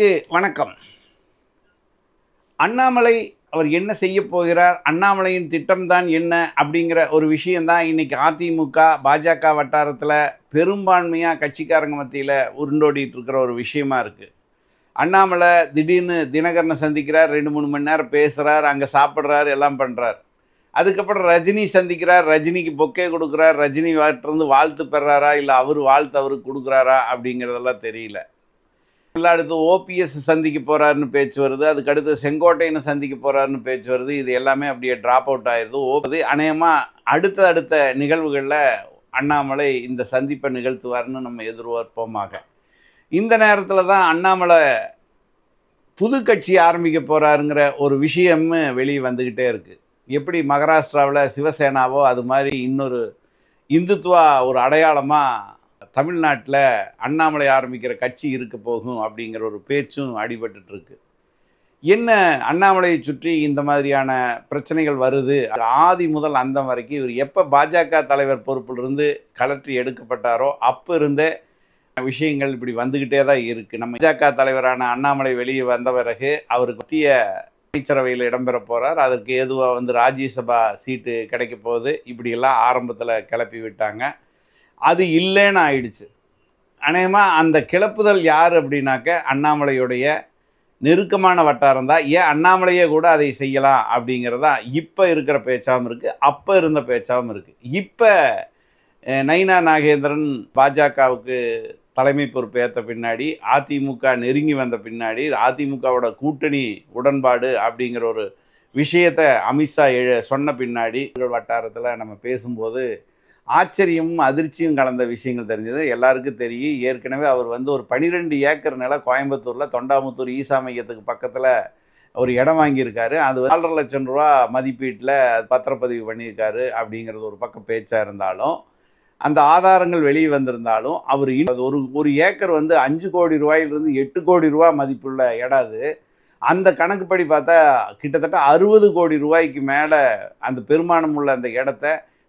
நண்பர்களுக்கு வணக்கம். அண்ணாமலை அவர் என்ன செய்ய போகிறார்? அண்ணாமலையின் திட்டம்தான் என்ன? அப்படிங்கிற ஒரு விஷயந்தான் இன்னைக்கு அதிமுக பாஜக வட்டாரத்தில் பெரும்பான்மையாக கட்சிக்காரங்க மத்தியில் உருண்டோடிட்டு இருக்கிற ஒரு விஷயமா இருக்குது அண்ணாமலை திடீர்னு தினகரனை சந்திக்கிறார் ரெண்டு மூணு மணி நேரம் பேசுகிறார் அங்கே சாப்பிட்றாரு எல்லாம் பண்ணுறார் அதுக்கப்புறம் ரஜினி சந்திக்கிறார் ரஜினிக்கு பொக்கே கொடுக்குறார் ரஜினி வாட்டிருந்து வாழ்த்து பெறாரா இல்லை அவர் வாழ்த்து அவருக்கு கொடுக்குறாரா அப்படிங்கிறதெல்லாம் தெரியல. அடுத்து ஓபிஎஸ் சந்திக்க போறாருன்னு பேச்சு வருது அதுக்கு அடுத்து செங்கோட்டையனை சந்திக்க போறாருன்னு பேச்சு வருது இது எல்லாமே அப்படியே ட்ராப் அவுட் ஆயிடுது ஓபது அநேகமாக அடுத்த அடுத்த நிகழ்வுகளில் அண்ணாமலை இந்த சந்திப்பை நிகழ்த்துவார்னு நம்ம எதிர்பார்ப்போமாக. இந்த நேரத்தில் தான் அண்ணாமலை புது கட்சி ஆரம்பிக்க போகிறாருங்கிற ஒரு விஷயமும் வெளியே வந்துக்கிட்டே இருக்குது எப்படி மகாராஷ்டிராவில் சிவசேனாவோ அது மாதிரி இன்னொரு இந்துத்துவா ஒரு அடையாளமாக தமிழ்நாட்டில் அண்ணாமலை ஆரம்பிக்கிற கட்சி இருக்க போகும் அப்படிங்கிற ஒரு பேச்சும் அடிபட்டுருக்கு என்ன அண்ணாமலையை சுற்றி இந்த மாதிரியான பிரச்சனைகள் வருது? ஆதி முதல் அந்தம் வரைக்கும் இவர் எப்போ பாஜக தலைவர் பொறுப்பிலிருந்து கலற்றி எடுக்கப்பட்டாரோ அப்போ இருந்தே விஷயங்கள் இப்படி வந்துக்கிட்டே தான் இருக்குது நம்ம பாஜக தலைவரான அண்ணாமலை வெளியே வந்த பிறகு அவருக்கு மத்திய அமைச்சரவையில் இடம்பெற போகிறார் அதற்கு ஏதுவாக வந்து ராஜ்யசபா சீட்டு கிடைக்க போகுது. இப்படியெல்லாம் ஆரம்பத்தில் கிளப்பி விட்டாங்க. அது இல்லைன்னு ஆயிடுச்சு. அநேகமாக அந்த கிளப்புதல் யார் அப்படின்னாக்க அண்ணாமலையுடைய நெருக்கமான வட்டாரம் தான். ஏன் அண்ணாமலையே கூட அதை செய்யலாம் அப்படிங்கிறதா இப்போ இருக்கிற பேச்சாகவும் இருக்குது அப்போ இருந்த பேச்சாகவும் இருக்குது இப்போ நைனா நாகேந்திரன் பாஜகவுக்கு தலைமை பொறுப்பு ஏற்ற பின்னாடி அதிமுக நெருங்கி வந்த பின்னாடி அதிமுகவோட கூட்டணி உடன்பாடு அப்படிங்கிற ஒரு விஷயத்தை அமித்ஷா எழ சொன்ன பின்னாடி வட்டாரத்தில் நம்ம பேசும்போது ஆச்சரியமும் அதிர்ச்சியும் கலந்த விஷயங்கள் தெரிஞ்சது. எல்லாருக்கும் தெரியும். ஏற்கனவே அவர் வந்து ஒரு பனிரெண்டு ஏக்கர் நிலம் கோயம்புத்தூரில் தொண்டாமுத்தூர் ஈசா மையத்துக்கு பக்கத்தில் ஒரு இடம் வாங்கியிருக்காரு. அது நாலரை லட்சம் ரூபா மதிப்பீட்டில் பத்திரப்பதிவு பண்ணியிருக்காரு அப்படிங்கிறது ஒரு பக்கம் பேச்சாக இருந்தாலும் அந்த ஆதாரங்கள் வெளியே வந்திருந்தாலும் அவர் அது ஒரு ஒரு ஏக்கர் வந்து அஞ்சு கோடி ரூபாயிலிருந்து எட்டு கோடி ரூபா மதிப்புள்ள இடம் அது. அந்த கணக்குப்படி பார்த்தா கிட்டத்தட்ட அறுபது கோடி ரூபாய்க்கு மேலே அந்த பெருமானம் உள்ள அந்த இடத்த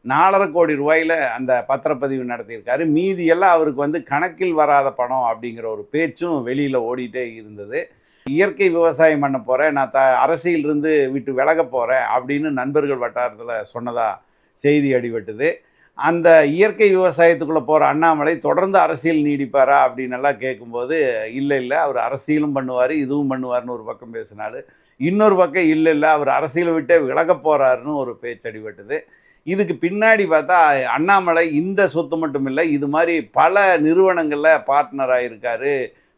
நாலரை கோடி ரூபாயில் அந்த பத்திரப்பதிவு நடத்தியிருக்காரு. மீதியெல்லாம் அவருக்கு வந்து கணக்கில் வராத பணம் அப்படிங்கிற ஒரு பேச்சும் வெளியில் ஓடிட்டே இருந்தது. இயற்கை விவசாயம் பண்ண போகிறேன் நான் த அரசியலிருந்து விட்டு விலக போகிறேன் அப்படின்னு நண்பர்கள் வட்டாரத்தில் சொன்னதாக செய்தி அடிபட்டுது. அந்த இயற்கை விவசாயத்துக்குள்ளே போகிற அண்ணாமலை தொடர்ந்து அரசியல் நீடிப்பாரா அப்படின்னு எல்லாம் கேட்கும்போது இல்லை இல்லை அவர் அரசியலும் பண்ணுவார் இதுவும் பண்ணுவார்னு ஒரு பக்கம் பேசினாரு. இன்னொரு பக்கம் இல்லை இல்லை அவர் அரசியலை விட்டே விலக போகிறாருன்னு ஒரு பேச்சடிபட்டுது இதுக்கு பின்னாடி பார்த்தா அண்ணாமலை இந்த சொத்து மட்டும் இல்லை இது மாதிரி பல நிறுவனங்களில் பார்ட்னராக இருக்கார்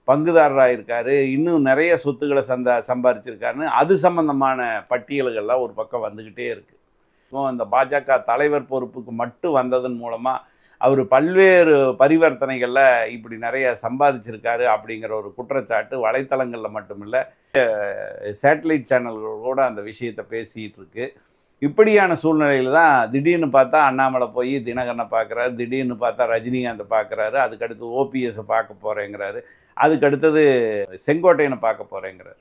பங்குதாரராக இருக்கார் இன்னும் நிறைய சொத்துக்களை சந்தா சம்பாரிச்சிருக்காருன்னு அது சம்பந்தமான பட்டியல்கள்லாம் ஒரு பக்கம் வந்துக்கிட்டே இருக்குது இந்த பாஜக தலைவர் பொறுப்புக்கு மட்டும் வந்ததன் மூலமாக அவர் பல்வேறு பரிவர்த்தனைகளில் இப்படி நிறைய சம்பாதிச்சிருக்காரு அப்படிங்கிற ஒரு குற்றச்சாட்டு வலைத்தளங்களில் மட்டுமில்லை சேட்டலைட் சேனல்களோட அந்த விஷயத்தை பேசிகிட்டு இருக்குது இப்படியான சூழ்நிலையில் தான் திடீர்னு பார்த்தா அண்ணாமலை போய் தினகரனை பார்க்குறாரு திடீர்னு பார்த்தா ரஜினிகாந்தை பார்க்குறாரு அதுக்கடுத்து ஓபிஎஸை பார்க்க போகிறேங்கிறாரு அதுக்கடுத்தது செங்கோட்டையனை பார்க்க போகிறேங்கிறாரு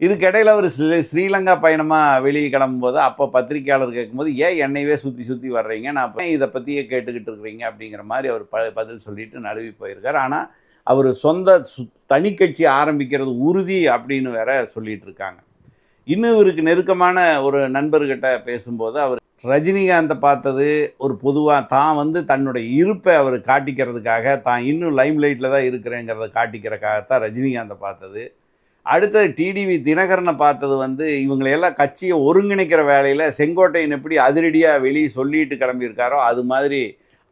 இதுக்கிடையில் அவர் ஸ்ரீ ஸ்ரீலங்கா பயணமாக வெளியே கிளம்பும்போது அப்போ பத்திரிக்கையாளர் கேட்கும்போது ஏன் என்னையவே சுற்றி சுற்றி வர்றீங்க? நான் இதை பற்றியே கேட்டுக்கிட்டு இருக்கிறீங்க? அப்படிங்கிற மாதிரி அவர் ப பதில் சொல்லிட்டு நழுவி போயிருக்கார். ஆனால் அவர் சொந்த சு தனி கட்சி ஆரம்பிக்கிறது உறுதி அப்படின்னு வேற சொல்லிகிட்டு இருக்காங்க. இன்னும் இவருக்கு நெருக்கமான ஒரு நண்பர்கிட்ட பேசும்போது அவர் ரஜினிகாந்தை பார்த்தது ஒரு பொதுவாக தான் வந்து தன்னுடைய இருப்பை அவர் காட்டிக்கிறதுக்காக தான் இன்னும் லைம் லைட்டில் தான் இருக்கிறேங்கிறத காட்டிக்கிறக்காகத்தான் ரஜினிகாந்தை பார்த்தது. அடுத்தது டிடிவி தினகரனை பார்த்தது வந்து இவங்களையெல்லாம் கட்சியை ஒருங்கிணைக்கிற வேலையில் செங்கோட்டையன் எப்படி அதிரடியாக வெளியே சொல்லிட்டு கிளம்பியிருக்காரோ அது மாதிரி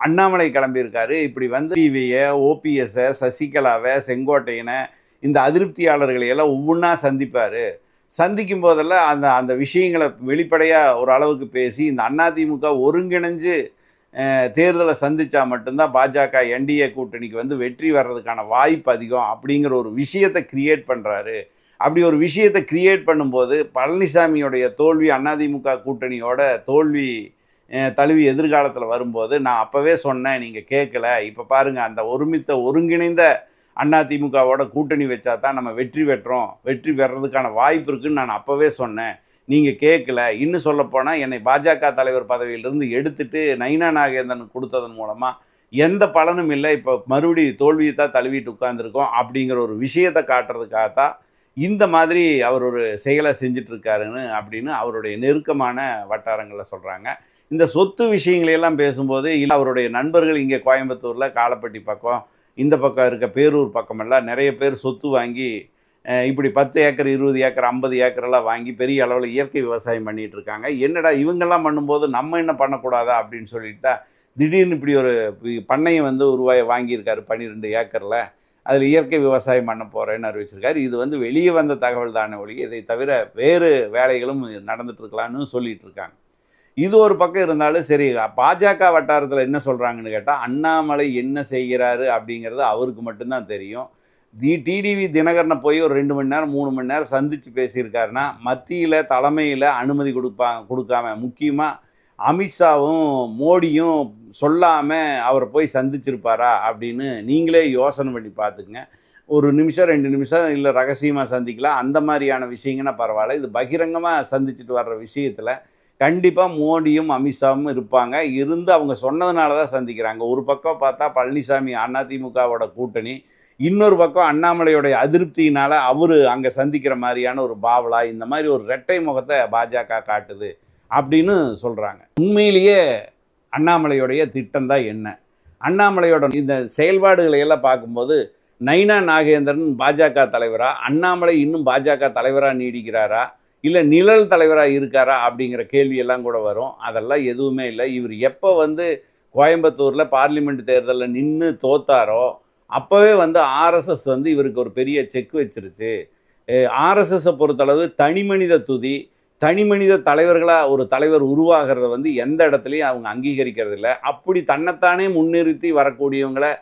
அண்ணாமலை கிளம்பியிருக்காரு. இப்படி வந்து டிவியை ஓபிஎஸ்ஸை சசிகலாவை செங்கோட்டையனை இந்த அதிருப்தியாளர்களை எல்லாம் ஒவ்வொன்றா சந்திப்பார். சந்திக்கும் போதெல்லாம் அந்த அந்த விஷயங்களை வெளிப்படையாக ஒரு அளவுக்கு பேசி இந்த அதிமுக ஒருங்கிணைஞ்சு தேர்தலை சந்தித்தா மட்டும்தான் பாஜக என்டிஏ கூட்டணிக்கு வந்து வெற்றி வர்றதுக்கான வாய்ப்பு அதிகம் அப்படிங்கிற ஒரு விஷயத்தை கிரியேட் பண்ணுறாரு அப்படி ஒரு விஷயத்தை கிரியேட் பண்ணும்போது பழனிசாமியோடைய தோல்வி அதிமுக கூட்டணியோட தோல்வி தழுவி எதிர்காலத்தில் வரும்போது நான் அப்போவே சொன்னேன் நீங்கள் கேட்கல. இப்போ பாருங்கள் அந்த ஒருமித்த ஒருங்கிணைந்த அதிமுகவோட கூட்டணி வச்சா தான் நம்ம வெற்றி பெற்றோம். வெற்றி பெறதுக்கான வாய்ப்பு இருக்குன்னு நான் அப்போவே சொன்னேன். நீங்கள் கேட்கல இன்னும் சொல்லப்போனால் என்னை பாஜக தலைவர் பதவியிலிருந்து எடுத்துட்டு நைனா நாகேந்திரன் கொடுத்ததன் மூலமாக எந்த பலனும் இல்லை. இப்போ மறுபடி தோல்வியை தான் தழுவிட்டு உட்காந்துருக்கோம் அப்படிங்கிற ஒரு விஷயத்தை காட்டுறதுக்காக தான் இந்த மாதிரி அவர் ஒரு செயலை செஞ்சுட்டு இருக்காருன்னு அப்படின்னு அவருடைய நெருக்கமான வட்டாரங்களில் சொல்கிறாங்க இந்த சொத்து விஷயங்களையெல்லாம் பேசும்போது இல்லை அவருடைய நண்பர்கள் இங்கே கோயம்புத்தூரில் காலப்பட்டி பக்கம் இந்த பக்கம் இருக்க பேரூர் பக்கமெல்லாம் நிறைய பேர் சொத்து வாங்கி இப்படி பத்து ஏக்கர் இருபது ஏக்கர் ஐம்பது ஏக்கரெல்லாம் வாங்கி பெரிய அளவில் இயற்கை விவசாயம் பண்ணிகிட்டு இருக்காங்க என்னடா இவங்கெல்லாம் பண்ணும்போது நம்ம என்ன பண்ணக்கூடாதா அப்படின்னு சொல்லிட்டு தான் திடீர்னு இப்படி ஒரு பண்ணையை வந்து உருவாய வாங்கியிருக்காரு பன்னிரெண்டு ஏக்கரில். அதில் இயற்கை விவசாயம் பண்ண போகிறேன்னு அறிவிச்சிருக்காரு. இது வந்து வெளியே வந்த தகவல் தானே ஒழி இதை தவிர வேறு வேலைகளும் நடந்துட்டு சொல்லிகிட்டு இருக்காங்க இது ஒரு பக்கம் இருந்தாலும் சரி பாஜக வட்டாரத்தில் என்ன சொல்கிறாங்கன்னு கேட்டால் அண்ணாமலை என்ன செய்கிறாரு அப்படிங்கிறது அவருக்கு மட்டும்தான் தெரியும். தி டிடிவி தினகரனை போய் ஒரு ரெண்டு மணி நேரம் மூணு மணி நேரம் சந்தித்து பேசியிருக்காருன்னா மத்தியில் தலைமையில் அனுமதி கொடுப்பா கொடுக்காம முக்கியமாக அமித்ஷாவும் மோடியும் சொல்லாமல் அவரை போய் சந்திச்சிருப்பாரா அப்படின்னு நீங்களே யோசனை பண்ணி பார்த்துக்குங்க. ஒரு நிமிஷம் ரெண்டு நிமிஷம் இல்லை ரகசியமாக சந்திக்கலாம். அந்த மாதிரியான விஷயங்கன்னா பரவாயில்ல. இது பகிரங்கமாக சந்திச்சுட்டு வர்ற விஷயத்தில் கண்டிப்பாக மோடியும் அமித்ஷாவும் இருப்பாங்க. இருந்து அவங்க சொன்னதுனால தான் சந்திக்கிறாங்க. ஒரு பக்கம் பார்த்தா பழனிசாமி அதிமுகவோட கூட்டணி. இன்னொரு பக்கம் அண்ணாமலையோடைய அதிருப்தியினால் அவர் அங்கே சந்திக்கிற மாதிரியான ஒரு பாவலா இந்த மாதிரி ஒரு ரெட்டை முகத்தை பாஜக காட்டுது அப்படின்னு சொல்கிறாங்க உண்மையிலேயே அண்ணாமலையோடைய திட்டம் தான் என்ன? அண்ணாமலையோட இந்த செயல்பாடுகளை எல்லாம் பார்க்கும்போது நைனா நாகேந்திரன் பாஜக தலைவரா? அண்ணாமலை இன்னும் பாஜக தலைவராக நீடிக்கிறாரா? இல்லை நிழல் தலைவராக இருக்காரா அப்படிங்கிற கேள்வியெல்லாம் கூட வரும். அதெல்லாம் எதுவுமே இல்லை. இவர் எப்போ வந்து கோயம்புத்தூரில் பார்லிமெண்ட் தேர்தலில் நின்று தோத்தாரோ அப்போவே வந்து ஆர்எஸ்எஸ் வந்து இவருக்கு ஒரு பெரிய செக் வச்சிருச்சு. ஆர்எஸ்எஸ்ஸை பொறுத்தளவு தனிமனித துதி தனிமனித தலைவர்களாக ஒரு தலைவர் உருவாகிறத வந்து எந்த இடத்துலையும் அவங்க அங்கீகரிக்கிறது இல்லை. அப்படி தன்னைத்தானே முன்னிறுத்தி வரக்கூடியவங்களை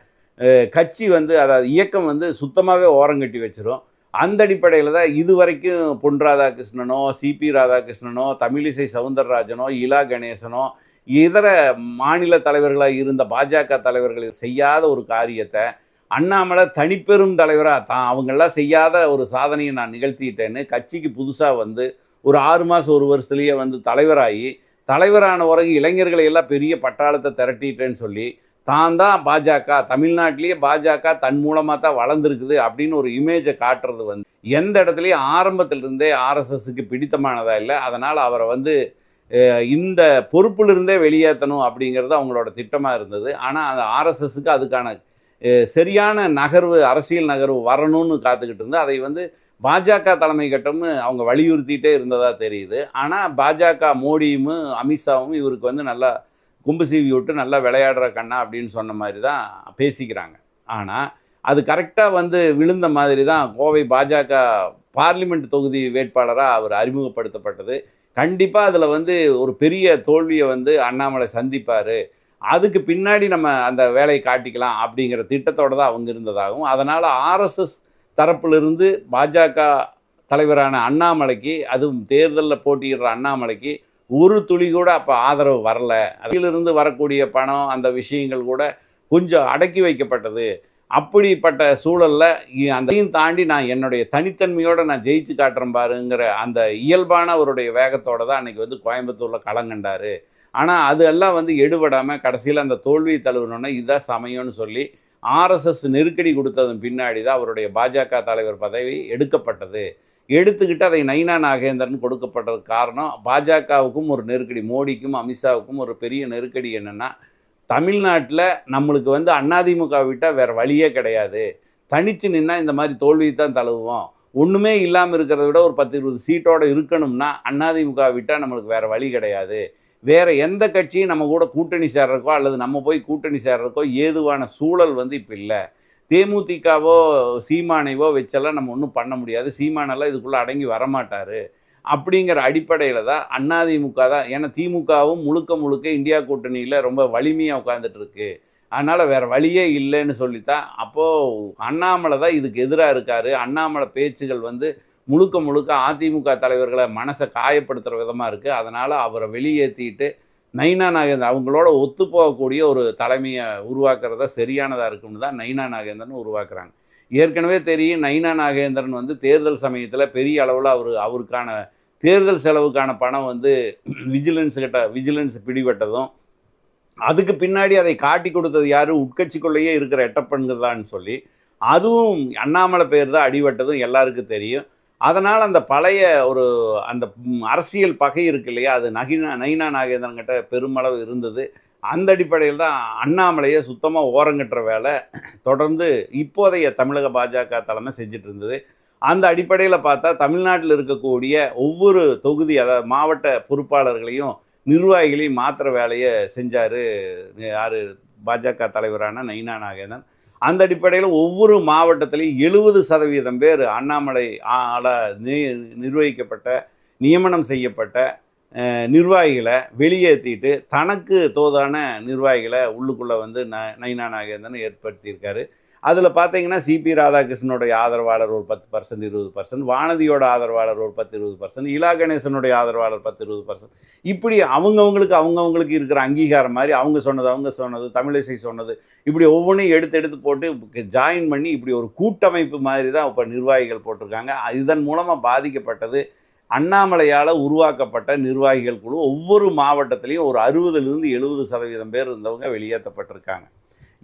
கட்சி வந்து அதாவது இயக்கம் வந்து சுத்தமாகவே ஓரங்கட்டி வச்சிரும். அந்த அடிப்படையில் தான் இது வரைக்கும் பொன் ராதாகிருஷ்ணனோ சிபி ராதாகிருஷ்ணனோ தமிழிசை சவுந்தரராஜனோ இலா கணேசனோ இதர மாநில தலைவர்களாக இருந்த பாஜக தலைவர்கள் செய்யாத ஒரு காரியத்தை அண்ணாமலை தனிப்பெரும் தலைவராக தான் அவங்கெல்லாம் செய்யாத ஒரு சாதனையை நான் நிகழ்த்திட்டேன்னு கட்சிக்கு புதுசாக வந்து ஒரு ஆறு மாதம் ஒரு வருஷத்துலேயே வந்து தலைவராகி தலைவரான உறகு இளைஞர்களை எல்லாம் பெரிய பட்டாளத்தை திரட்டிட்டேன்னு சொல்லி தான் தான் பாஜக. தமிழ்நாட்டிலேயே பாஜக தன் மூலமாக தான் வளர்ந்துருக்குது அப்படின்னு ஒரு இமேஜை காட்டுறது வந்து எந்த இடத்துலையும் ஆரம்பத்திலிருந்தே ஆர்எஸ்எஸ்க்கு பிடித்தமானதாக இல்லை. அதனால் அவரை வந்து இந்த பொறுப்பிலிருந்தே வெளியேற்றணும் அப்படிங்கிறது அவங்களோட திட்டமாக இருந்தது. ஆனால் அந்த ஆர்எஸ்எஸ்க்கு அதுக்கான சரியான நகர்வு அரசியல் நகர்வு வரணும்னு காத்துக்கிட்டு இருந்து அதை வந்து பாஜக தலைமை கட்டம்னு அவங்க வலியுறுத்திட்டே இருந்ததாக தெரியுது. ஆனால் பாஜக மோடியும் அமித்ஷாவும் இவருக்கு வந்து நல்லா கும்பு சீவி விட்டு நல்லா விளையாடுற கண்ணா அப்படின்னு சொன்ன மாதிரி தான் பேசிக்கிறாங்க. ஆனால் அது கரெக்டாக வந்து விழுந்த மாதிரி தான் கோவை பாஜக பார்லிமெண்ட் தொகுதி வேட்பாளராக அவர் அறிமுகப்படுத்தப்பட்டது. கண்டிப்பாக அதில் வந்து ஒரு பெரிய தோல்வியை வந்து அண்ணாமலை சந்திப்பார். அதுக்கு பின்னாடி நம்ம அந்த வேலையை காட்டிக்கலாம் அப்படிங்கிற திட்டத்தோடு தான் அவங்க இருந்ததாகவும் அதனால் ஆர்எஸ்எஸ் தரப்பிலிருந்து பாஜக தலைவரான அண்ணாமலைக்கு அதுவும் தேர்தலில் போட்டியிடுற அண்ணாமலைக்கு ஒரு துளி கூட அப்போ ஆதரவு வரல. அதிலிருந்து வரக்கூடிய பணம் அந்த விஷயங்கள் கூட கொஞ்சம் அடக்கி வைக்கப்பட்டது. அப்படிப்பட்ட சூழலில் அதையும் தாண்டி நான் என்னுடைய தனித்தன்மையோடு நான் ஜெயிச்சு காட்டுறேன் பாருங்கிற அந்த இயல்பான அவருடைய வேகத்தோடு தான் அன்றைக்கி வந்து கோயம்புத்தூரில் களங்கண்டார் ஆனால் அது எல்லாம் வந்து எடுபடாமல் கடைசியில் அந்த தோல்வியை தழுவினோன்னே இதுதான் சமயம்னு சொல்லி ஆர்எஸ்எஸ் நெருக்கடி கொடுத்ததன் பின்னாடி தான் அவருடைய பாஜக தலைவர் பதவி எடுக்கப்பட்டது. எடுத்துக்கிட்டு அதை நைனா நாகேந்திரன் கொடுக்கப்பட்டது காரணம் பாஜகவுக்கும் ஒரு நெருக்கடி மோடிக்கும் அமித்ஷாவுக்கும் ஒரு பெரிய நெருக்கடி என்னென்னா தமிழ்நாட்டில் நம்மளுக்கு வந்து அதிமுக விட்டால் வேறு வழியே கிடையாது. தனிச்சு நின்னா இந்த மாதிரி தோல்வியை தான் தழுவுவோம். ஒன்றுமே இல்லாமல் இருக்கிறத விட ஒரு பத்து இருபது சீட்டோடு இருக்கணும்னா அதிமுக விட்டால் நம்மளுக்கு வேறு வழி கிடையாது. வேறு எந்த கட்சியும் நம்ம கூட கூட்டணி சேர்றதுக்கோ அல்லது நம்ம போய் கூட்டணி சேர்றதுக்கோ ஏதுவான சூழல் வந்து இப்போ இல்லை. தேமுதிகவோ சீமானைவோ வச்செல்லாம் நம்ம ஒன்றும் பண்ண முடியாது. சீமானெல்லாம் இதுக்குள்ளே அடங்கி வரமாட்டார். அப்படிங்கிற அடிப்படையில் தான் அண்ணாதிமுக தான். ஏன்னா திமுகவும் முழுக்க முழுக்க இந்தியா கூட்டணியில் ரொம்ப வலிமையாக உட்காந்துட்ருக்கு அதனால் வேறு வழியே இல்லைன்னு சொல்லித்தான். அப்போது அண்ணாமலை தான் இதுக்கு எதிராக இருக்கார். அண்ணாமலை பேச்சுகள் வந்து முழுக்க முழுக்க அதிமுக தலைவர்களை மனசை காயப்படுத்துகிற விதமாக இருக்குது அதனால் அவரை வெளியேற்றிட்டு நைனா நாகேந்திரன் அவங்களோட ஒத்து போகக்கூடிய ஒரு தலைமையை உருவாக்குறதா சரியானதாக இருக்கும்னு தான் நைனா நாகேந்திரன் உருவாக்குறாங்க. ஏற்கனவே தெரியும் நைனா நாகேந்திரன் வந்து தேர்தல் சமயத்தில் பெரிய அளவில் அவர் அவருக்கான தேர்தல் செலவுக்கான பணம் வந்து விஜிலன்ஸ் கிட்ட விஜிலன்ஸ் பிடிபட்டதும் அதுக்கு பின்னாடி அதை காட்டி கொடுத்தது யார்? உட்கட்சிக்குள்ளேயே இருக்கிற எட்டப்பண்கள் தான் சொல்லி அதுவும் அண்ணாமலை பேர் தான் அடிபட்டதும் எல்லாருக்கும் தெரியும். அதனால் அந்த பழைய ஒரு அந்த அரசியல் பகை இருக்கு இல்லையா? அது நகினா நைனா நாகேந்திரன் கிட்ட பெருமளவு இருந்தது. அந்த அடிப்படையில் தான் அண்ணாமலையை சுத்தமாக ஓரங்கட்டுற வேலை தொடர்ந்து இப்போதைய தமிழக பாஜக தலைமை செஞ்சுட்டு இருந்தது. அந்த அடிப்படையில் பார்த்தா தமிழ்நாட்டில் இருக்கக்கூடிய ஒவ்வொரு தொகுதி அதாவது மாவட்ட பொறுப்பாளர்களையும் நிர்வாகிகளையும் மாத்திர வேலையை செஞ்சார் யார்? பாஜக தலைவரான நைனா நாகேந்திரன். அந்த அடிப்படையில் ஒவ்வொரு மாவட்டத்திலையும் எழுபது சதவீதம் பேர் அண்ணாமலை ஆள நி- நிர்வகிக்கப்பட்ட நியமனம் செய்யப்பட்ட நிர்வாகிகளை வெளியேற்றிட்டு தனக்கு தோதான நிர்வாகிகளை உள்ளுக்குள்ளே வந்து ந நைனா நாகேந்திரன் ஏற்படுத்தியிருக்காரு. அதில் பார்த்தீங்கன்னா சிபி ராதாகிருஷ்ணனுடைய ஆதரவாளர் ஒரு பத்து பர்சன்ட் இருபது பர்சன்ட் வானதியோட ஆதரவாளர் ஒரு பத்து இருபது பர்சன்ட் இலா கணேசனுடைய ஆதரவாளர் பத்து இருபது பர்சன்ட் இப்படி அவங்கவங்களுக்கு அவங்கவங்களுக்கு இருக்கிற அங்கீகாரம் மாதிரி அவங்க சொன்னது அவங்க சொன்னது தமிழிசை சொன்னது இப்படி ஒவ்வொன்றையும் எடுத்து எடுத்து போட்டு ஜாயின் பண்ணி இப்படி ஒரு கூட்டமைப்பு மாதிரி தான் இப்போ நிர்வாகிகள் போட்டிருக்காங்க. இதன் மூலமாக பாதிக்கப்பட்டது அண்ணாமலையால் உருவாக்கப்பட்ட நிர்வாகிகள் குழு. ஒவ்வொரு மாவட்டத்திலையும் ஒரு அறுபதுலேருந்து எழுபது சதவீதம் பேர் இருந்தவங்க வெளியேற்றப்பட்டிருக்காங்க.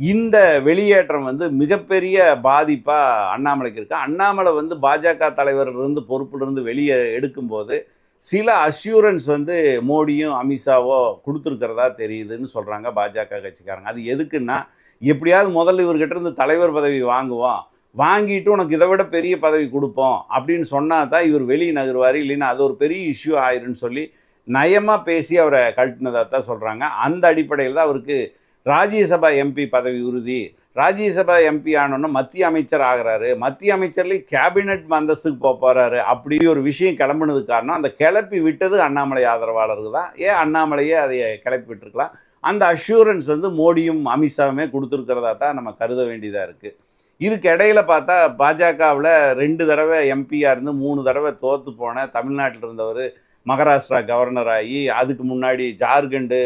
இந்த வெளியேற்றம் வந்து மிகப்பெரிய பாதிப்பாக அண்ணாமலைக்கு இருக்கு. அண்ணாமலை வந்து பாஜக தலைவரிலிருந்து பொறுப்பிலிருந்து வெளியே எடுக்கும்போது சில அஷ்யூரன்ஸ் வந்து மோடியும் அமித்ஷாவோ கொடுத்துருக்கிறதா தெரியுதுன்னு சொல்கிறாங்க பாஜக கட்சிக்காரங்க. அது எதுக்குன்னா எப்படியாவது முதல்ல இவர்கிட்ட இருந்து தலைவர் பதவி வாங்குவோம். வாங்கிட்டு உனக்கு இதை விட பெரிய பதவி கொடுப்போம் அப்படின்னு சொன்னால் தான் இவர் வெளியே நகருவார். இல்லைன்னா அது ஒரு பெரிய இஷ்யூ ஆயிருன்னு சொல்லி நயமாக பேசி அவரை கழட்டினதாக தான் சொல்கிறாங்க அந்த அடிப்படையில் தான் அவருக்கு ராஜ்யசபா எம்பி பதவி உறுதி. ராஜ்யசபா எம்பி ஆனோன்னு மத்திய அமைச்சர் ஆகிறாரு. மத்திய அமைச்சர்லேயும் கேபினெட் அந்தஸ்துக்கு போக போகிறாரு அப்படி ஒரு விஷயம் கிளம்புனது காரணம் அந்த கிளப்பி விட்டது அண்ணாமலை ஆதரவாளருக்கு தான். ஏன் அண்ணாமலையே அதை கிளப்பி விட்டுருக்கலாம்? அந்த அஷூரன்ஸ் வந்து மோடியும் அமித்ஷாவுமே கொடுத்துருக்கிறதா தான் நம்ம கருத வேண்டியதாக இருக்குது இதுக்கு இடையில பார்த்தா பாஜகவில் ரெண்டு தடவை எம்பியாக இருந்து மூணு தடவை தோற்று போன தமிழ்நாட்டில் இருந்தவர் மகாராஷ்டிரா கவர்னர் ஆகி அதுக்கு முன்னாடி ஜார்க்கண்டு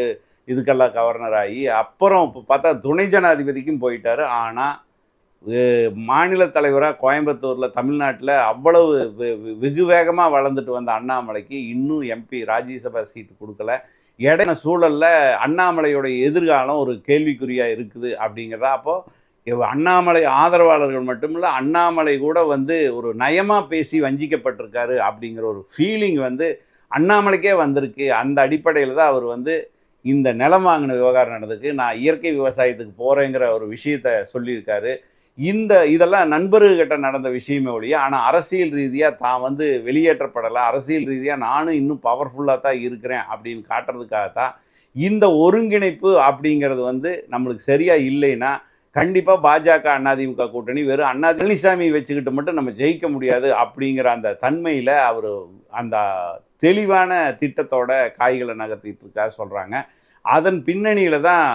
இதுக்கெல்லாம் கவர்னர் ஆகி அப்புறம் இப்போ பார்த்தா துணை ஜனாதிபதிக்கும் போயிட்டாரு. ஆனால் மாநில தலைவராக கோயம்புத்தூரில் தமிழ்நாட்டில் அவ்வளவு வெ- வெ- வெகு வேகமாக வளர்ந்துட்டு வந்த அண்ணாமலைக்கு இன்னும் எம்பி ராஜ்யசபா சீட்டு கொடுக்கல. இடையின சூழலில் அண்ணாமலையோட எதிர்காலம் ஒரு கேள்விக்குறியாக இருக்குது அப்படிங்கிறதா. அப்போது அண்ணாமலை ஆதரவாளர்கள் மட்டுமில்ல அண்ணாமலை கூட வந்து ஒரு நயமாக பேசி வஞ்சிக்கப்பட்டிருக்காரு அப்படிங்கிற ஒரு ஃபீலிங் வந்து அண்ணாமலைக்கே வந்திருக்கு. அந்த அடிப்படையில் தான் அவர் வந்து இந்த நிலம் வாங்கின விவகாரம் நடந்ததுக்கு நான் இயற்கை விவசாயத்துக்கு போகிறேங்கிற ஒரு விஷயத்த சொல்லியிருக்காரு. இந்த இதெல்லாம் நண்பர்கிட்ட நடந்த விஷயமே ஒழிய ஆனால் அரசியல் ரீதியாக தான் வந்து வெளியேற்றப்படலை. அரசியல் ரீதியாக நானும் இன்னும் பவர்ஃபுல்லாக தான் இருக்கிறேன் அப்படின்னு காட்டுறதுக்காக தான் இந்த ஒருங்கிணைப்பு அப்படிங்கிறது வந்து நம்மளுக்கு சரியாக இல்லைன்னா கண்டிப்பாக பாஜக அதிமுக கூட்டணி வெறும் அண்ணா பழனிசாமி வச்சுக்கிட்டு மட்டும் நம்ம ஜெயிக்க முடியாது அப்படிங்கிற அந்த தன்மையில் அவர் அந்த தெளிவான திட்டத்தோட காய்களை நகர்த்திட்டு இருக்கா சொல்கிறாங்க அதன் பின்னணியில் தான்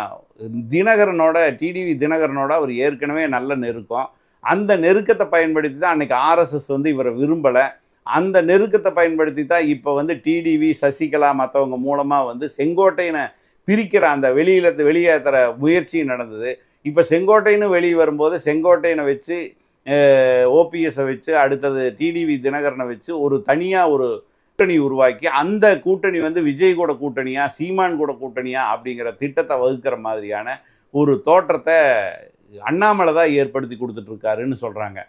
தினகரனோட டிடிவி தினகரனோட அவர் ஏற்கனவே நல்ல நெருக்கம். அந்த நெருக்கத்தை பயன்படுத்தி தான் அன்றைக்கி ஆர்எஸ்எஸ் வந்து இவரை விரும்பலை. அந்த நெருக்கத்தை பயன்படுத்தி தான் இப்போ வந்து டிடிவி சசிகலா மற்றவங்க மூலமாக வந்து செங்கோட்டையனை பிரிக்கிற அந்த வெளியில் வெளியேற்றுற முயற்சி நடந்தது. இப்போ செங்கோட்டைன்னு வெளியே வரும்போது செங்கோட்டையனை வச்சு ஓபிஎஸை வச்சு அடுத்தது டிடிவி தினகரனை வச்சு ஒரு தனியாக ஒரு கூட்டணி உருவாக்கி அந்த கூட்டணி வந்து விஜய் கூட கூட்டணியா சீமான் கூட கூட்டணியா அப்படிங்கிற திட்டத்தை வகுக்கிற மாதிரியான ஒரு தோற்றத்தை அண்ணாமலை தான் ஏற்படுத்தி கொடுத்துட்ருக்காருன்னு சொல்கிறாங்க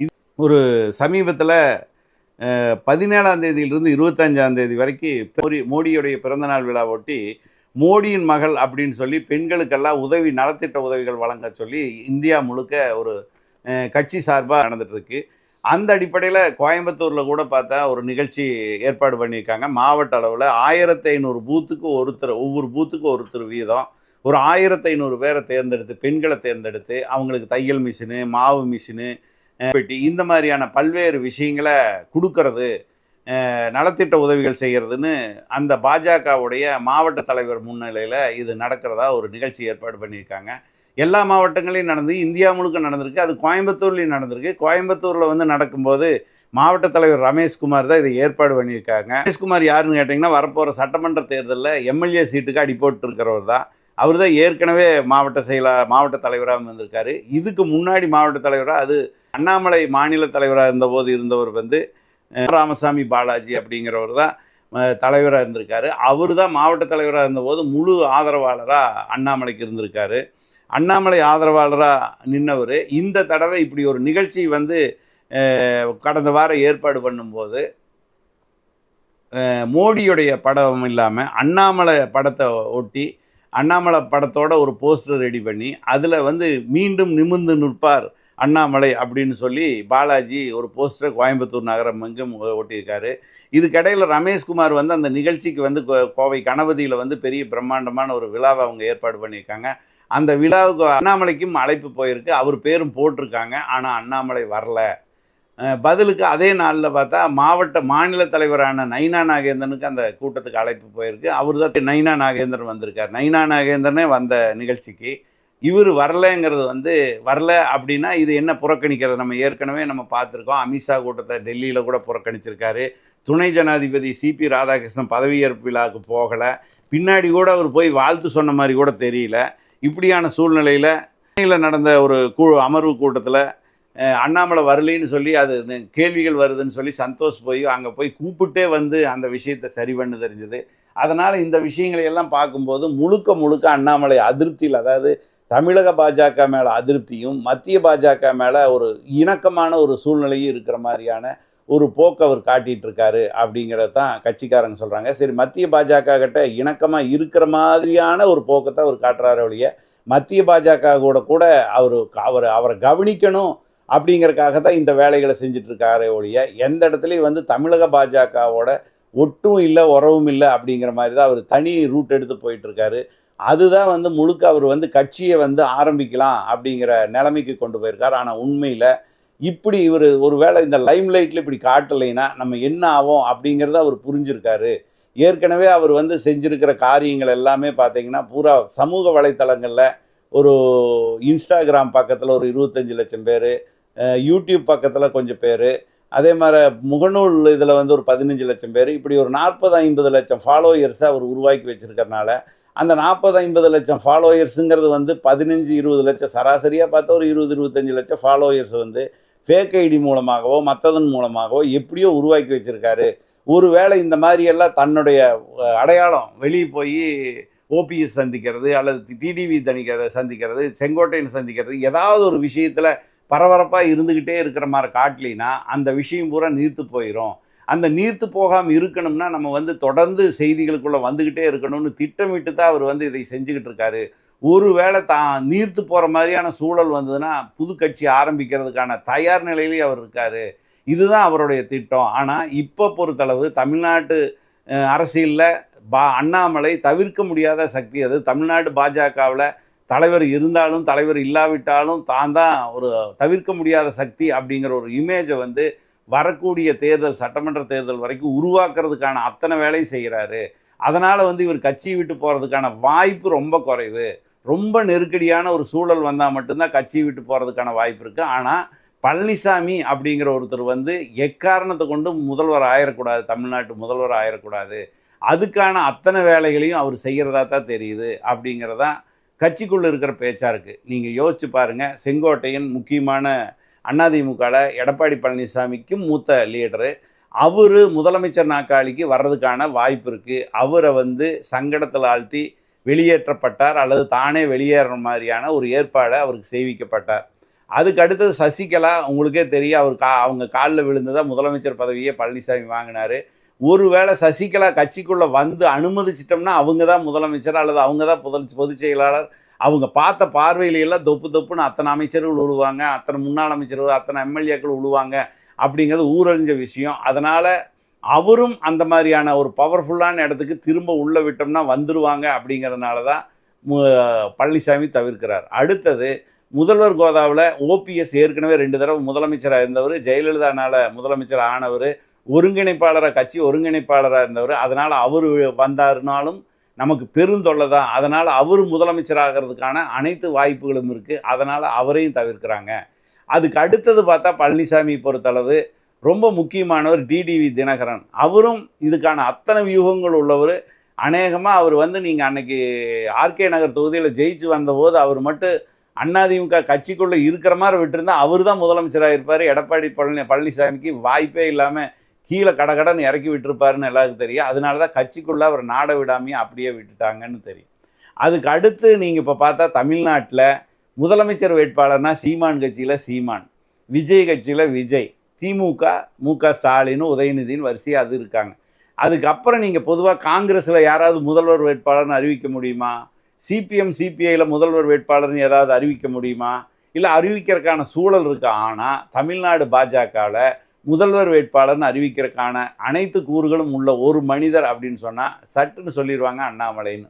இது ஒரு சமீபத்தில் பதினேழாம் தேதியிலிருந்து இருபத்தஞ்சாம் தேதி வரைக்கும் மோடி மோடியுடைய பிறந்தநாள் விழா ஒட்டி மோடியின் மகள் அப்படின்னு சொல்லி பெண்களுக்கெல்லாம் உதவி நலத்திட்ட உதவிகள் வழங்க சொல்லி இந்தியா முழுக்க ஒரு கட்சி சார்பாக நடந்துகிட்ருக்கு இருக்கு. அந்த அடிப்படையில் கோயம்புத்தூரில் கூட பார்த்தா ஒரு நிகழ்ச்சி ஏற்பாடு பண்ணியிருக்காங்க. மாவட்ட அளவில் ஆயிரத்தி ஐநூறு பூத்துக்கு ஒருத்தர் ஒவ்வொரு பூத்துக்கும் ஒருத்தர் வீதம். ஒரு ஆயிரத்தி ஐநூறு பேரை தேர்ந்தெடுத்து பெண்களை தேர்ந்தெடுத்து அவங்களுக்கு தையல் மிஷினு மாவு மிஷினு பெட்டி இந்த மாதிரியான பல்வேறு விஷயங்களை கொடுக்கறது நலத்திட்ட உதவிகள் செய்கிறதுன்னு அந்த பாஜகவுடைய மாவட்ட தலைவர் முன்னிலையில் இது நடக்கிறதா ஒரு நிகழ்ச்சி ஏற்பாடு பண்ணியிருக்காங்க. எல்லா மாவட்டங்களையும் நடந்து இந்தியா முழுக்க நடந்திருக்கு அது கோயம்புத்தூர்லேயும் நடந்திருக்கு. கோயம்புத்தூரில் வந்து நடக்கும்போது மாவட்ட தலைவர் ரமேஷ்குமார் தான் இதை ஏற்பாடு பண்ணியிருக்காங்க. ரமேஷ்குமார் யாருன்னு கேட்டிங்கன்னா வரப்போகிற சட்டமன்ற தேர்தலில் எம்எல்ஏ சீட்டுக்கு அடி போட்டுருக்கிறவர் தான். அவர் தான் ஏற்கனவே மாவட்ட செயலா மாவட்ட தலைவராக வந்திருக்காரு இதுக்கு முன்னாடி மாவட்ட தலைவராக அது அண்ணாமலை மாநில தலைவராக இருந்தபோது இருந்தவர் வந்து ராமசாமி பாலாஜி அப்படிங்கிறவர் தான் தலைவராக இருந்திருக்காரு. அவர் தான் மாவட்ட தலைவராக இருந்தபோது முழு ஆதரவாளராக அண்ணாமலைக்கு இருந்திருக்காரு. அண்ணாமலை ஆதரவாளராக நின்னவர். இந்த தடவை இப்படி ஒரு நிகழ்ச்சி வந்து கடந்த வாரம் ஏற்பாடு பண்ணும்போது மோடியுடைய படம் இல்லாமல் அண்ணாமலை படத்தை ஒட்டி அண்ணாமலை படத்தோட ஒரு போஸ்டர் ரெடி பண்ணி அதில் வந்து மீண்டும் நிமிர்ந்து நிற்பார் அண்ணாமலை அப்படின்னு சொல்லி பாலாஜி ஒரு போஸ்டர் கோயம்புத்தூர் நகரம் எங்கும் ஒட்டியிருக்காரு. இதுக்கிடையில் ரமேஷ்குமார் வந்து அந்த நிகழ்ச்சிக்கு வந்து கோ- கோவை கணபதியில் வந்து பெரிய பிரம்மாண்டமான ஒரு விழாவை அவங்க ஏற்பாடு பண்ணியிருக்காங்க. அந்த விழாவுக்கு அண்ணாமலைக்கும் அழைப்பு போயிருக்கு. அவர் பேரும் போட்டிருக்காங்க. ஆனால் அண்ணாமலை வரல. பதிலுக்கு அதே நாளில் பார்த்தா மாவட்ட மாநில தலைவரான நைனா நாகேந்திரனுக்கு அந்த கூட்டத்துக்கு அழைப்பு போயிருக்கு. அவர் தான் நைனா நாகேந்திரன் வந்திருக்கார். நைனா நாகேந்திரனே வந்த நிகழ்ச்சிக்கு. இவர் வரலைங்கிறது வந்து வரல அப்படின்னா இது என்ன புறக்கணிக்கிறது? நம்ம ஏற்கனவே நம்ம பார்த்துருக்கோம். அமித்ஷா கூட்டத்தை டெல்லியில் கூட புறக்கணிச்சிருக்காரு. துணை ஜனாதிபதி சிபி ராதாகிருஷ்ணன் பதவியேற்பு விழாவுக்கு போகலை. பின்னாடி கூட அவர் போய் வாழ்த்து சொன்ன மாதிரி கூட தெரியல. இப்படியான சூழ்நிலையில் சென்னையில் நடந்த ஒரு குழு அமர்வு கூட்டத்தில் அண்ணாமலை வரலின்னு சொல்லி அது கேள்விகள் வருதுன்னு சொல்லி சந்தோஷ் போய் அங்கே போய் கூப்பிட்டே வந்து அந்த விஷயத்தை சரி பண்ணு தெரிஞ்சது. அதனால் இந்த விஷயங்களை எல்லாம் பார்க்கும்போது முழுக்க முழுக்க அண்ணாமலை அதிருப்தியில் அதாவது தமிழக பாஜக மேலே அதிருப்தியும் மத்திய பாஜக மேலே ஒரு இணக்கமான ஒரு சூழ்நிலையும் இருக்கிற மாதிரியான ஒரு போக்கு அவர் காட்டிகிட்டு இருக்காரு அப்படிங்கிறத தான் கட்சிக்காரங்க சொல்கிறாங்க சரி மத்திய பாஜக கிட்ட இணக்கமாக இருக்கிற மாதிரியான ஒரு போக்கத்தை அவர் காட்டுறாரு ஒழிய மத்திய பாஜக கூட கூட அவர் அவர் அவரை கவனிக்கணும் அப்படிங்கறக்காக தான் இந்த வேலைகளை செஞ்சிட்ருக்காரு ஒழிய எந்த இடத்துலையும் வந்து தமிழக பாஜகவோட ஒட்டும் இல்லை உறவும் இல்லை அப்படிங்கிற மாதிரி தான் அவர் தனி ரூட் எடுத்து போயிட்டுருக்காரு. அதுதான் வந்து முழுக்க அவர் வந்து கட்சியை வந்து ஆரம்பிக்கலாம் அப்படிங்கிற நிலைமைக்கு கொண்டு போயிருக்கார். ஆனால் உண்மையில் இப்படி இவர் ஒருவேளை இந்த லைம் லைட்டில் இப்படி காட்டலைன்னா நம்ம என்ன ஆகும் அப்படிங்கிறத அவர் புரிஞ்சிருக்காரு. ஏற்கனவே அவர் வந்து செஞ்சுருக்கிற காரியங்கள் எல்லாமே பார்த்தீங்கன்னா பூரா சமூக வலைத்தளங்களில் ஒரு இன்ஸ்டாகிராம் பக்கத்தில் ஒரு இருபத்தஞ்சி லட்சம் பேர் யூடியூப் பக்கத்தில் கொஞ்சம் பேர் அதே மாதிரி முகநூல் இதில் வந்து ஒரு பதினஞ்சு லட்சம் பேர் இப்படி ஒரு நாற்பது ஐம்பது லட்சம் ஃபாலோயர்ஸை அவர் உருவாக்கி வச்சுருக்கறனால அந்த நாற்பது ஐம்பது லட்சம் ஃபாலோயர்ஸுங்கிறது வந்து பதினஞ்சு இருபது லட்சம் சராசரியாக பார்த்தா ஒரு இருபது இருபத்தஞ்சி லட்சம் ஃபாலோயர்ஸ் வந்து ஃபேக் ஐடி மூலமாகவோ மற்றதன் மூலமாகவோ எப்படியோ உருவாக்கி வச்சுருக்காரு. ஒருவேளை இந்த மாதிரியெல்லாம் தன்னுடைய அடையாளம் வெளியே போய் ஓபிஎஸ் சந்திக்கிறது அல்லது டிடிவி தணிக்கிற சந்திக்கிறது செங்கோட்டையன் சந்திக்கிறது ஏதாவது ஒரு விஷயத்தில் பரபரப்பாக இருந்துக்கிட்டே இருக்கிற மாதிரி காட்டலினா அந்த விஷயம் பூரா நீர்த்து போயிடும் அந்த நீர்த்து போகாமல் இருக்கணும்னா நம்ம வந்து தொடர்ந்து செய்திகளுக்குள்ளே வந்துக்கிட்டே இருக்கணும்னு திட்டமிட்டு தான் அவர் வந்து இதை செஞ்சுக்கிட்டு இருக்காரு. ஒருவேளை தான் நீர்த்து போகிற மாதிரியான சூழல் வந்ததுன்னா புது கட்சி ஆரம்பிக்கிறதுக்கான தயார் நிலையிலேயே அவர் இருக்கார். இதுதான் அவருடைய திட்டம். ஆனால் இப்போ பொறுத்தளவு தமிழ்நாட்டு அரசியலில் பா அண்ணாமலை தவிர்க்க முடியாத சக்தி அது. தமிழ்நாடு பாஜகவில் தலைவர் இருந்தாலும் தலைவர் இல்லாவிட்டாலும் தான் தான் ஒரு தவிர்க்க முடியாத சக்தி அப்படிங்கிற ஒரு இமேஜை வந்து வரக்கூடிய தேர்தல் சட்டமன்ற தேர்தல் வரைக்கும் உருவாக்குறதுக்கான அத்தனை வேலையும் செய்கிறாரு அதனால் வந்து இவர் கட்சியை விட்டு போகிறதுக்கான வாய்ப்பு ரொம்ப குறைவு. ரொம்ப நெருக்கடியான ஒரு சூழல் வந்தால் மட்டும்தான் கட்சியை விட்டு போகிறதுக்கான வாய்ப்பு இருக்குது ஆனால் பழனிசாமி அப்படிங்கிற ஒருத்தர் வந்து எக்காரணத்தை கொண்டு முதல்வர் ஆயிடக்கூடாது தமிழ்நாட்டு முதல்வர் ஆயிடக்கூடாது அதுக்கான அத்தனை வேலைகளையும் அவர் செய்கிறதா தான் தெரியுது அப்படிங்கிறதான் கட்சிக்குள்ளே இருக்கிற பேச்சாக இருக்குது நீங்கள் யோசிச்சு பாருங்கள் செங்கோட்டையன் முக்கியமான அண்ணாதிமுகவில் எடப்பாடி பழனிசாமிக்கும் மூத்த லீடரு அவர் முதலமைச்சர் நாக்காளிக்கு வர்றதுக்கான வாய்ப்பு இருக்குது அவரை வந்து சங்கடத்தில் ஆழ்த்தி வெளியேற்றப்பட்டார் அல்லது தானே வெளியேற மாதிரியான ஒரு ஏற்பாடை அவருக்கு செய்விக்கப்பட்டார். அதுக்கு அடுத்தது சசிகலா உங்களுக்கே தெரியும் அவர் கா அவங்க காலில் விழுந்ததாக முதலமைச்சர் பதவியே பழனிசாமி வாங்கினார். ஒருவேளை சசிகலா கட்சிக்குள்ளே வந்து அனுமதிச்சிட்டோம்னா அவங்க தான் முதலமைச்சர் அல்லது அவங்க தான் புதல் பொதுச் செயலாளர். அவங்க பார்த்த பார்வையிலெல்லாம் தொப்பு தொப்புன்னு அத்தனை அமைச்சர்கள் உழுவாங்க அத்தனை முன்னாள் அமைச்சர்கள் அத்தனை எம்எல்ஏக்கள் உழுவாங்க அப்படிங்கிறது ஊரறிஞ்ச விஷயம். அதனால் அவரும் அந்த மாதிரியான ஒரு பவர்ஃபுல்லான இடத்துக்கு திரும்ப உள்ளே விட்டோம்னா வந்துடுவாங்க அப்படிங்கிறதுனால தான் பழனிசாமி தவிர்க்கிறார். அடுத்தது முதல்வர் கோதாவில் ஓபிஎஸ் ஏற்கனவே ரெண்டு தடவை முதலமைச்சராக இருந்தவர் ஜெயலலிதானால முதலமைச்சர் ஆனவர் ஒருங்கிணைப்பாளராக கட்சி ஒருங்கிணைப்பாளராக இருந்தவர் அதனால் அவர் வந்தாருனாலும் நமக்கு பெருந்தொல்லை தான். அதனால் அவர் முதலமைச்சராகிறதுக்கான அனைத்து வாய்ப்புகளும் இருக்குது அதனால் அவரையும் தவிர்க்கிறாங்க. அதுக்கு அடுத்தது பார்த்தா பழனிசாமி பொறுத்தளவு ரொம்ப முக்கியமானவர் டிடிவி தினகரன். அவரும் இதுக்கான அத்தனை வியூகங்கள் உள்ளவர். அநேகமாக அவர் வந்து நீங்கள் அன்னைக்கு ஆர்கே நகர் தொகுதியில் ஜெயிச்சு வந்தபோது அவர் மட்டும் அதிமுக கட்சிக்குள்ளே இருக்கிற மாதிரி விட்டுருந்தா அவர் தான் முதலமைச்சராக இருப்பார். எடப்பாடி பழனி பழனிசாமிக்கு வாய்ப்பே இல்லாமல் கீழே கடகடன்னு இறக்கி விட்டுருப்பாருன்னு எல்லாருக்கும் தெரியும். அதனால தான் கட்சிக்குள்ளே அவர் நாட விடாமையே அப்படியே விட்டுட்டாங்கன்னு தெரியும். அதுக்கு அடுத்து நீங்கள் இப்போ பார்த்தா தமிழ்நாட்டில் முதலமைச்சர் வேட்பாளர்னா சீமான் கட்சியில் சீமான் விஜய் கட்சியில் விஜய். திமுக மு க ஸ்டாலின் உதயநிதினு வரிசையாக அது இருக்காங்க. அதுக்கப்புறம் நீங்கள் பொதுவாக காங்கிரஸில் யாராவது முதல்வர் வேட்பாளர்னு அறிவிக்க முடியுமா? சிபிஎம் சிபிஐயில் முதல்வர் வேட்பாளர்னு ஏதாவது அறிவிக்க முடியுமா? இல்லை அறிவிக்கிறதுக்கான சூழல் இருக்கா? ஆனால் தமிழ்நாடு பாஜகவில் முதல்வர் வேட்பாளர்னு அறிவிக்கிறதுக்கான அனைத்து கூறுகளும் உள்ள ஒரு மனிதர் அப்படின்னு சொன்னால் சட்டுன்னு சொல்லிடுவாங்க அண்ணாமலைன்னு.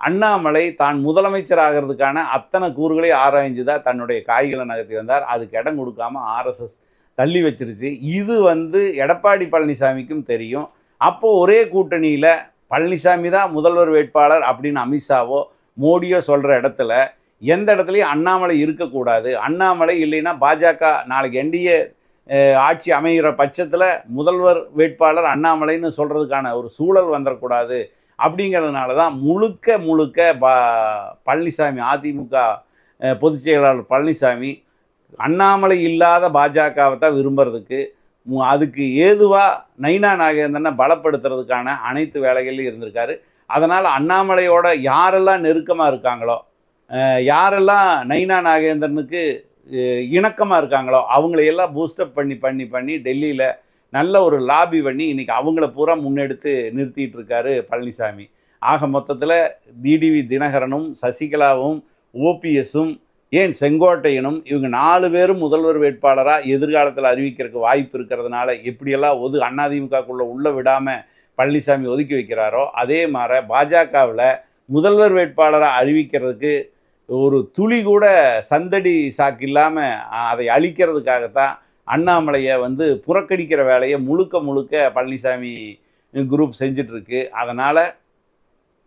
அண்ணாமலை தான் முதலமைச்சர் ஆகிறதுக்கான அத்தனை கூறுகளை ஆராய்ஞ்சு தான் தன்னுடைய காய்களை நகர்த்தி வந்தார். அதுக்கு இடம் கொடுக்காம ஆர்எஸ்எஸ் தள்ளி வச்சிருச்சு. இது வந்து எடப்பாடி பழனிசாமிக்கும் தெரியும். அப்போது ஒரே கூட்டணியில் பழனிசாமி தான் முதல்வர் வேட்பாளர் அப்படின்னு அமித்ஷாவோ மோடியோ சொல்கிற இடத்துல எந்த இடத்துலையும் அண்ணாமலை இருக்கக்கூடாது. அண்ணாமலை இல்லைன்னா பாஜக நாளைக்கு என்டிஏ ஆட்சி அமைகிற பட்சத்தில் முதல்வர் வேட்பாளர் அண்ணாமலைன்னு சொல்கிறதுக்கான ஒரு சூழல் வந்துடக்கூடாது அப்படிங்கிறதுனால தான் முழுக்க முழுக்க பா பழனிசாமி அதிமுக பொதுச் செயலாளர் பழனிசாமி அண்ணாமலை இல்லாத பாஜகவை தான் விரும்புறதுக்கு அதுக்கு ஏதுவாக நைனா நாகேந்திரனை பலப்படுத்துறதுக்கான அனைத்து வேலைகள்லையும் இருந்திருக்காரு. அதனால் அண்ணாமலையோட யாரெல்லாம் நெருக்கமாக இருக்காங்களோ யாரெல்லாம் நைனா நாகேந்திரனுக்கு இணக்கமாக இருக்காங்களோ அவங்களையெல்லாம் பூஸ்டப் பண்ணி பண்ணி பண்ணி டெல்லியில் நல்ல ஒரு லாபி பண்ணி இன்னைக்கு அவங்கள பூரா முன்னெடுத்து நிறுத்திட்டு இருக்காரு பழனிசாமி. ஆக மொத்தத்தில் டிடிவி தினகரனும் சசிகலாவும் ஓபிஎஸும் ஏன் செங்கோட்டையனும் இவங்க நாலு பேரும் முதல்வர் வேட்பாளராக எதிர்காலத்தில் அறிவிக்கிறதுக்கு வாய்ப்பு இருக்கிறதுனால எப்படியெல்லாம் ஒது அதிமுகக்குள்ளே உள்ளே விடாமல் பழனிசாமி ஒதுக்கி வைக்கிறாரோ அதே மாதிரி பாஜகவில் முதல்வர் வேட்பாளராக அறிவிக்கிறதுக்கு ஒரு துளி கூட சந்தடி சாக்கு இல்லாமல் அதை அழிக்கிறதுக்காகத்தான் அண்ணாமலையை வந்து புறக்கணிக்கிற வேலையை முழுக்க முழுக்க பழனிசாமி குரூப் செஞ்சிட்ருக்கு. அதனால்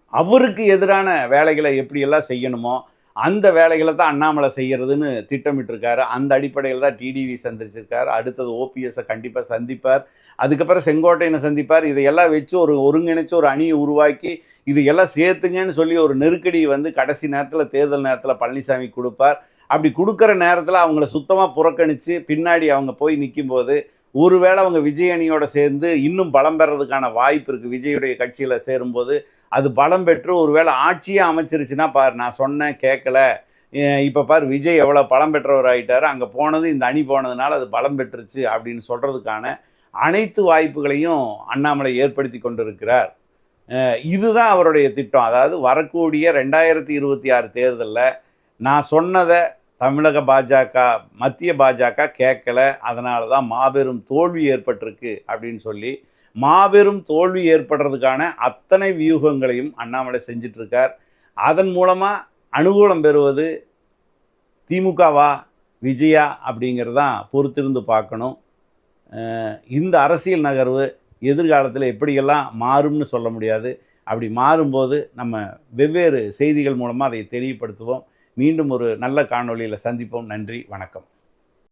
அவருக்கு எதிரான வேலைகளை எப்படியெல்லாம் செய்யணுமோ அந்த வேலைகளை தான் அண்ணாமலை செய்கிறதுன்னு திட்டமிட்டிருக்காரு. அந்த அடிப்படையில் தான் டிடிவி சந்திச்சிருக்காரு. அடுத்தது ஓபிஎஸை கண்டிப்பாக சந்திப்பார். அதுக்கப்புறம் செங்கோட்டையனை சந்திப்பார். இதையெல்லாம் வச்சு ஒரு ஒருங்கிணைச்சு ஒரு அணியை உருவாக்கி இது எல்லாம் சேர்த்துங்கன்னு சொல்லி ஒரு நெருக்கடி வந்து கடைசி நேரத்தில் தேர்தல் நேரத்தில் பழனிசாமி கொடுப்பார். அப்படி கொடுக்குற நேரத்தில் அவங்கள சுத்தமாக புறக்கணித்து பின்னாடி அவங்க போய் நிற்கும்போது ஒருவேளை அவங்க விஜய் அணியோட சேர்ந்து இன்னும் பலம் பெறதுக்கான வாய்ப்பு இருக்குது விஜயுடைய கட்சியில் சேரும்போது அது பலம் பெற்று ஒருவேளை ஆட்சியே அமைச்சிருச்சுன்னா பார் நான் சொன்னேன் கேட்கல இப்போ பார் விஜய் எவ்வளோ பலம் பெற்றவர் ஆகிட்டார் அங்கே போனது இந்த அணி போனதுனால அது பலம் பெற்றுச்சு அப்படின்னு சொல்கிறதுக்கான அனைத்து வாய்ப்புகளையும் அண்ணாமலை ஏற்படுத்தி கொண்டிருக்கிறார். இதுதான் அவருடைய திட்டம். அதாவது வரக்கூடிய ரெண்டாயிரத்தி இருபத்தி ஆறு தேர்தலில் நான் சொன்னதை தமிழக பாஜக மத்திய பாஜக கேட்கல அதனால தான் மாபெரும் தோல்வி ஏற்பட்டிருக்கு அப்படின்னு சொல்லி மாபெரும் தோல்வி ஏற்படுறதுக்கான அத்தனை வியூகங்களையும் அண்ணாமலை செஞ்சிட்ருக்கார். அதன் மூலமாக அனுகூலம் பெறுவது திமுகவா விஜயா அப்படிங்கிறது தான் பொறுத்திருந்து பார்க்கணும். இந்த அரசியல் நகர்வு எதிர்காலத்தில் எப்படியெல்லாம் மாறும்னு சொல்ல முடியாது. அப்படி மாறும்போது நம்ம வெவ்வேறு செய்திகள் மூலமாக அதை தெரியப்படுத்துவோம். மீண்டும் ஒரு நல்ல காணொளியில் சந்திப்போம். நன்றி வணக்கம்.